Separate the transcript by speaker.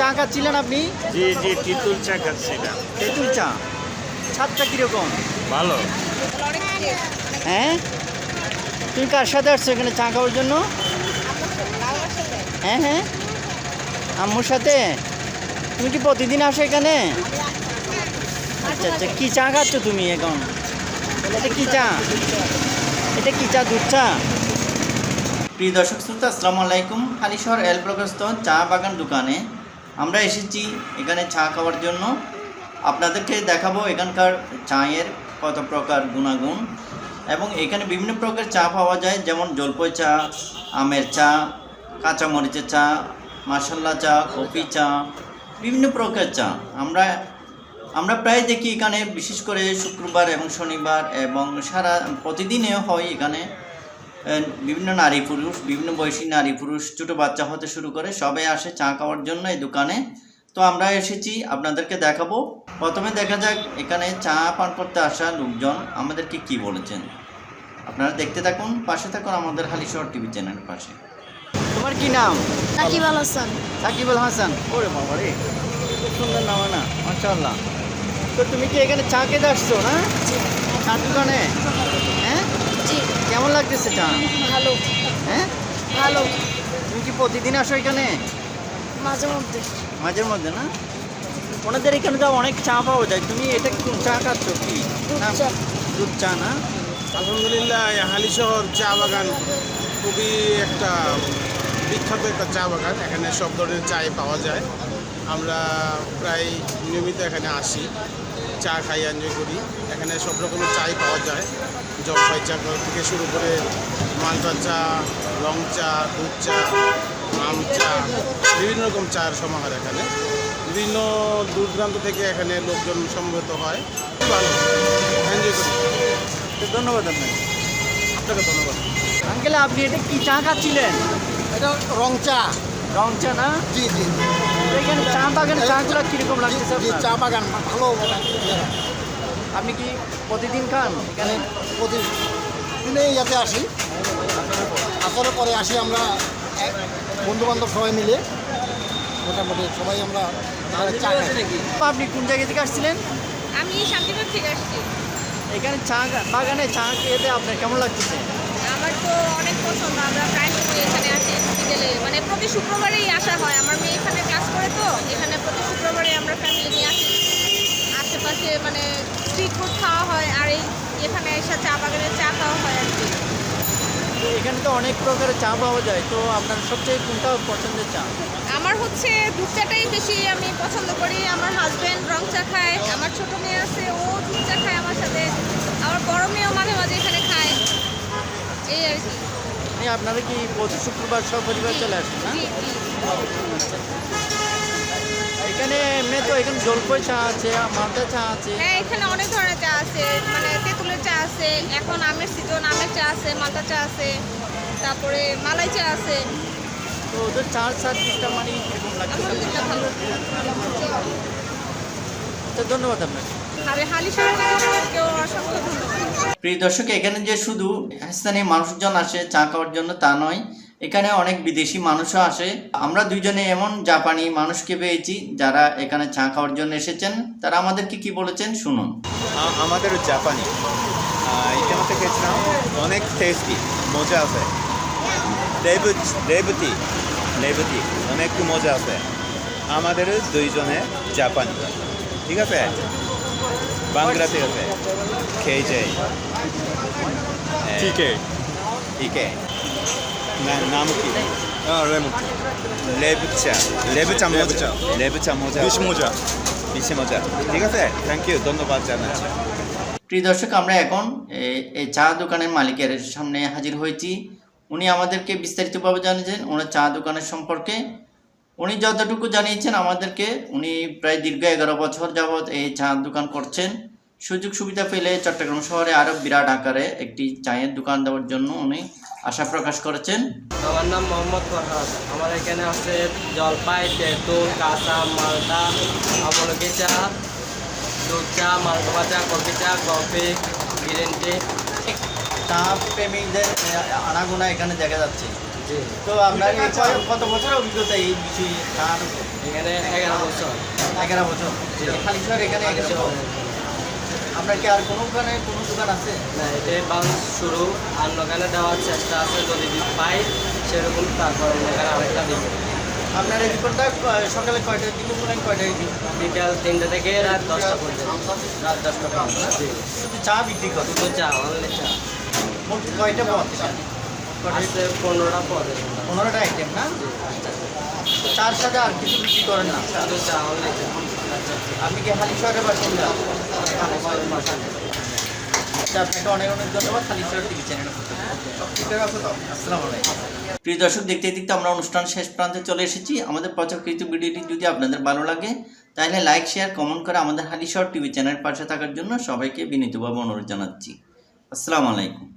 Speaker 1: চা খাচ্ছিলেন আপনি?
Speaker 2: জি জি তিতুল চা খাচ্ছিলাম।
Speaker 1: তেঁতুল চা? স্বাদটা কীরকম?
Speaker 2: ভালো।
Speaker 1: হ্যাঁ? তুমি কার সাথে আসছো এখানে চা খাওয়ার জন্য? হ্যাঁ হ্যাঁ। আম্মুর সাথে? তুমি কি প্রতিদিন আসো এখানে? আচ্ছা আচ্ছা কী চা খাচ্ছ তুমি এখন? এটা কী চা? এটা কী চা দুধ চা? প্রিয় দর্শক শ্রোতা আসসালামু আলাইকুম। হালিশহর এল প্রকাশিত চা বাগান দোকানে আমরা এসেছি এখানে চা খাওয়ার জন্য। আপনাদেরকে দেখাবো এখানকার চায়ের কত প্রকার গুণাগুণ এবং এখানে বিভিন্ন প্রকার চা পাওয়া যায়, যেমন জলপাই চা, আমের চা, কাঁচামরিচের চা মাসাল্লা চা, কফি চা, বিভিন্ন প্রকার চা। আমরা আমরা প্রায় দেখি এখানে, বিশেষ করে শুক্রবার এবং শনিবার এবং সারা প্রতিদিনে হয় এখানে। বিভিন্ন নারী পুরুষ বিভিন্ন বয়সী নারী পুরুষ ছোটো বাচ্চা হতে শুরু করে সবাই আসে চা খাওয়ার জন্য এই দোকানে। তো আমরা এসেছি আপনাদেরকে দেখাবো। প্রথমে দেখা যাক এখানে চা পান করতে আসা লোকজন আমাদেরকে কি বলেছেন। আপনারা দেখতে থাকুন পাশে থাকুন আমাদের হালিশহর টিভি চ্যানেলের পাশে। তোমার কি নাম?
Speaker 3: সাকিব আল হাসান।
Speaker 1: সাকিবুল হাসান? ওরে বাবা রে খুব সুন্দর নাম না মাশাআল্লাহ। তো তুমি কি এখানে চা খেতে আসছো না? চা দোকানে? হ্যাঁ?
Speaker 3: জি।
Speaker 1: কেমন লাগতেছে চা
Speaker 3: ভালো।
Speaker 1: হ্যাঁ?
Speaker 3: ভালো।
Speaker 1: তুমি কি প্রতিদিন আসো এখানে?
Speaker 3: মাঝে মধ্যে।
Speaker 1: মাঝে মধ্যে না? ওনাদের এখানে তো অনেক চা পাওয়া যায়। তুমি এটা কোন চা খাচ্ছ কি?
Speaker 3: দুধ
Speaker 1: না,
Speaker 3: চা।
Speaker 1: দুধ চা না?
Speaker 4: আলহামদুলিল্লাহ হালিশহর চা বাগান খুবই একটা বিখ্যাত একটা চা বাগান। এখানে সব ধরনের চাই পাওয়া যায়। আমরা প্রায় নিয়মিত এখানে আসি। চা খাই এনজয় করি। এখানে সব রকমের চাই পাওয়া যায়। জলপাই চা থেকে শুরু করে মালটা চা রং চা দুধ চা আম চা বিভিন্ন রকম চায়ের সমাহার এখানে। বিভিন্ন দূর দূরান্ত থেকে এখানে লোকজন সমবেত হয়। খুব ভালো। এনজয় করি।
Speaker 1: ধন্যবাদ আপনাকে।
Speaker 4: আপনাকে ধন্যবাদ।
Speaker 1: আঙ্কেল আপনি এটা কী চা খাচ্ছিলেন?
Speaker 5: এটা রং চা।
Speaker 1: রং চা না?
Speaker 5: জি জি।
Speaker 1: এখানে চা বাগানে চাগুলো কীরকম লাগতেছে
Speaker 5: চা বাগান ভালো
Speaker 1: আপনি কি প্রতিদিন খান?
Speaker 5: এখানে প্রতিদিনে ইয়াতে আসি। আসার পরে আসি আমরা বন্ধু বান্ধব সবাই মিলে। মোটামুটি সবাই আমরা চা
Speaker 1: আপনি কোন জায়গা থেকে আসছিলেন?
Speaker 6: আমি শান্তিপুর থেকে আসছি।
Speaker 1: এখানে চা বাগানে চা খেতে আপনার কেমন লাগতেছে?
Speaker 6: আমার তো অনেক পছন্দ আমরা প্রায় সময় এখানে আসি। বিকেলে মানে প্রতি শুক্রবারেই আসা হয়। আমার মেয়ে এখানে ক্লাস করে তো এখানে প্রতি শুক্রবারে আমরা ফ্যামিলি নিয়ে আসি। আশেপাশে মানে স্ট্রিট ফুড খাওয়া হয় আর এই এখানে এসে চা বাগানে চা খাওয়া হয় আর কি।
Speaker 1: এখানে তো অনেক প্রকারের চা পাওয়া যায় তো আপনার সবচেয়ে কোনটা পছন্দের চা?
Speaker 6: আমার হচ্ছে দুধ চাটাই বেশি আমি পছন্দ করি। আমার হাজব্যান্ড রং চা খায় আমার ছোট মেয়ে আছে ও দুধ চা খায় আমার সাথে। আমার বড় মেয়েও মাঝে মাঝে এখানে খায়। এই আর কি।
Speaker 1: এই আপনারা কি প্রতি শুক্রবার সব পরিবার চলে আসেন না
Speaker 6: জি
Speaker 1: এখানে এমনি তো এখানে জলপাই চা আছে মালটা চা আছে।
Speaker 6: হ্যাঁ এখানে অনেক ধরনের চা আছে মানে তেঁতুলের চা আছে এখন আমের সিজন আমের চা আছে মালটা চা আছে তারপরে মালাই চা আছে।
Speaker 1: তো ওদের চার সার্ভিসটা মানে এরকম লাগছে।
Speaker 6: আলহামদুলিল্লাহ ভালো।
Speaker 1: তো ধন্যবাদ আপনাকে।
Speaker 6: আর হালি কেউ অসংখ্য ধন্যবাদ।
Speaker 1: প্রিয় দর্শক এখানে যে শুধু স্থানীয় মানুষজন আসে চা খাওয়ার জন্য তা নয় এখানে অনেক বিদেশি মানুষও আসে। আমরা দুইজনে এমন জাপানি মানুষকে পেয়েছি যারা এখানে চা খাওয়ার জন্য এসেছেন। তারা আমাদেরকে কি বলেছেন শুনুন।
Speaker 7: আমাদের জাপানি। ইতিমধ্যে খেয়েছিলাম অনেক টেস্টি মজা আছে। লেবু লেবুটি লেবুটি অনেক মজা আছে। আমাদের দুইজনে জাপানি। ঠিক আছে? বাংলা ঠিক আছে খেয়ে যাই
Speaker 4: ঠিক
Speaker 7: ঠিক নাম কি? মজা। মজা।
Speaker 4: বেশ মজা।
Speaker 7: ঠিক আছে? থ্যাংক ইউ ধন্যবাদ জানাচ্ছি।
Speaker 1: প্রিয় দর্শক আমরা এখন এই চা দোকানের মালিকের সামনে হাজির হয়েছি। উনি আমাদেরকে বিস্তারিতভাবে জানিয়েছেন। ওনার চা দোকানের সম্পর্কে। উনি যতটুকু জানিয়েছেন আমাদেরকে উনি প্রায় দীর্ঘ এগারো বছর যাবৎ এই চা দোকান করছেন। সুযোগ সুবিধা পেলে চট্টগ্রাম শহরে আরও বিরাট আকারে একটি চায়ের দোকান দেওয়ার জন্য উনি আশা প্রকাশ করেছেন।
Speaker 8: আমার নাম মোহাম্মদ ফরহাদ। আমার এখানে আছে জলপাই তেঁতুল কাঁচা মালটা আমলকি চা দুধ চা মালটা চা কফি চা কফি গ্রিন টি।
Speaker 1: চা প্রেমীদের আনাগোনা এখানে দেখা যাচ্ছে। তো আপনার কত বছর অভিজ্ঞতা এই বিষয়ে?
Speaker 8: এখানে এগারো বছর।
Speaker 1: এগারো বছর। খালি শহর এখানে এগারো আপনার কি আর কোনো কোনো দোকান আছে?
Speaker 8: না এটাই বাউন্স শুরু। আর ওখানে দেওয়ার চেষ্টা আছে যদি পাই সেরকম তারপর ওখানে আরেকটা দিব।
Speaker 1: আপনার এই দোকানটা সকালে কয়টার দিকে খোলেন কয়টায় দিকে
Speaker 8: বিকাল তিনটে থেকে রাত দশটা পর্যন্ত।
Speaker 1: রাত দশটা পর্যন্ত শুধু চা বিক্রি করে
Speaker 8: দুটো চা অনলি চা।
Speaker 1: মোট কয়টা
Speaker 8: আছে পনেরোটা পদে
Speaker 1: পনেরোটা আইটেম না? চার সাথে আর কিছু বিক্রি করেন না?
Speaker 8: শুধু
Speaker 1: আপনি কি হালি বাসিন্দা আচ্ছা আপনাকে অনেক অনেক ধন্যবাদ হালি শহর টিভি চ্যানেল প্রিয় দর্শক দেখতে দেখতে আমরা অনুষ্ঠান শেষ প্রান্তে চলে এসেছি। আমাদের প্রচারকৃত ভিডিওটি যদি আপনাদের ভালো লাগে তাহলে লাইক শেয়ার কমেন্ট করে আমাদের হালি শহর টিভি চ্যানেল পাশে থাকার জন্য সবাইকে বিনীতভাবে অনুরোধ জানাচ্ছি। আসসালামু আলাইকুম।